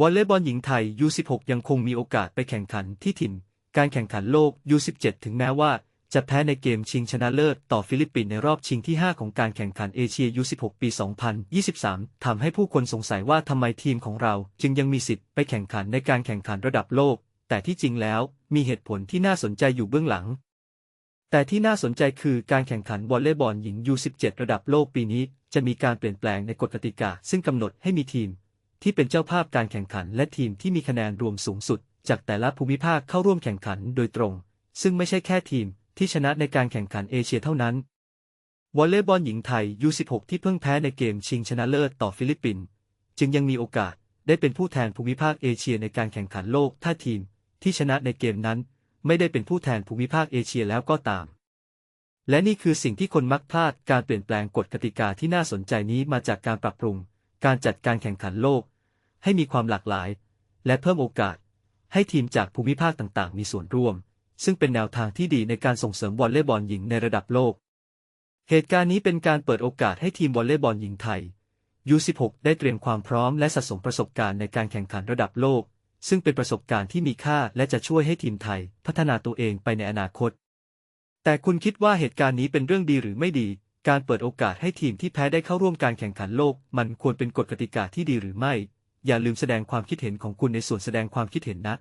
วอลเลย์บอลหญิงไทย U16 ยังคงมีโอกาสไปแข่งขันที่ถิ่น การแข่งขันโลก U17 ถึงแม้ว่าจะแพ้ในเกมชิงชนะเลิศต่อฟิลิปปินส์ในรอบชิงที่ 5 ของการแข่งขันเอเชีย U16 ปี 2023 ทำให้ผู้คนสงสัยว่าทำไมทีมของเราจึงยังมีสิทธิ์ไปแข่งขันในการแข่งขันระดับโลก แต่ที่จริงแล้วมีเหตุผลที่น่าสนใจอยู่เบื้องหลัง แต่ที่น่าสนใจคือการแข่งขันวอลเลย์บอลหญิง U17 ระดับโลกปีนี้ จะมีการเปลี่ยนแปลงในกฎกติกา ซึ่งกำหนดให้มีทีม ที่เป็นเจ้าภาพการแข่งขันและทีมที่มีคะแนนรวมสูงสุด จากแต่ละภูมิภาคเข้าร่วมแข่งขันโดยตรง ซึ่งไม่ใช่แค่ทีมที่ชนะในการแข่งขันเอเชียเท่านั้น วอลเลย์บอลหญิงไทย U16 ที่เพิ่งแพ้ในเกมชิงชนะเลิศต่อฟิลิปปินส์จึงยังมีโอกาสได้เป็นผู้แทนภูมิภาคเอเชียในการแข่งขันโลกถ้าทีมที่ชนะในเกมนั้น ไม่ได้เป็นผู้แทนภูมิภาคเอเชียแล้วก็ตาม และนี่คือสิ่งที่คนมักพลาดการเปลี่ยนแปลงกฎกติกาที่น่าสนใจนี้มาจากการปรับปรุง การจัดการแข่งขันโลก ให้มีความหลากหลาย และเพิ่มโอกาส ให้ทีมจากภูมิภาคต่างๆ มีส่วนร่วม ซึ่งเป็นแนวทางที่ดีในการส่งเสริมวอลเลย์บอลหญิงในระดับโลก เหตุการณ์นี้เป็นการเปิดโอกาสให้ทีมวอลเลย์บอลหญิงไทย U16 ได้เตรียมความพร้อมและสะสมประสบการณ์ในการแข่งขันระดับโลก ซึ่งเป็นประสบการณ์ที่มีค่าและจะช่วยให้ทีมไทย พัฒนาตัวเองไปในอนาคต แต่คุณคิดว่าเหตุการณ์นี้เป็นเรื่องดีหรือไม่ดี การเปิดโอกาสให้ทีมที่แพ้ได้เข้าร่วมการแข่งขันโลก มันควรเป็นกฎกติกาที่ดีหรือไม่ อย่าลืมแสดงความคิดเห็นของคุณในส่วนแสดงความคิดเห็นนะ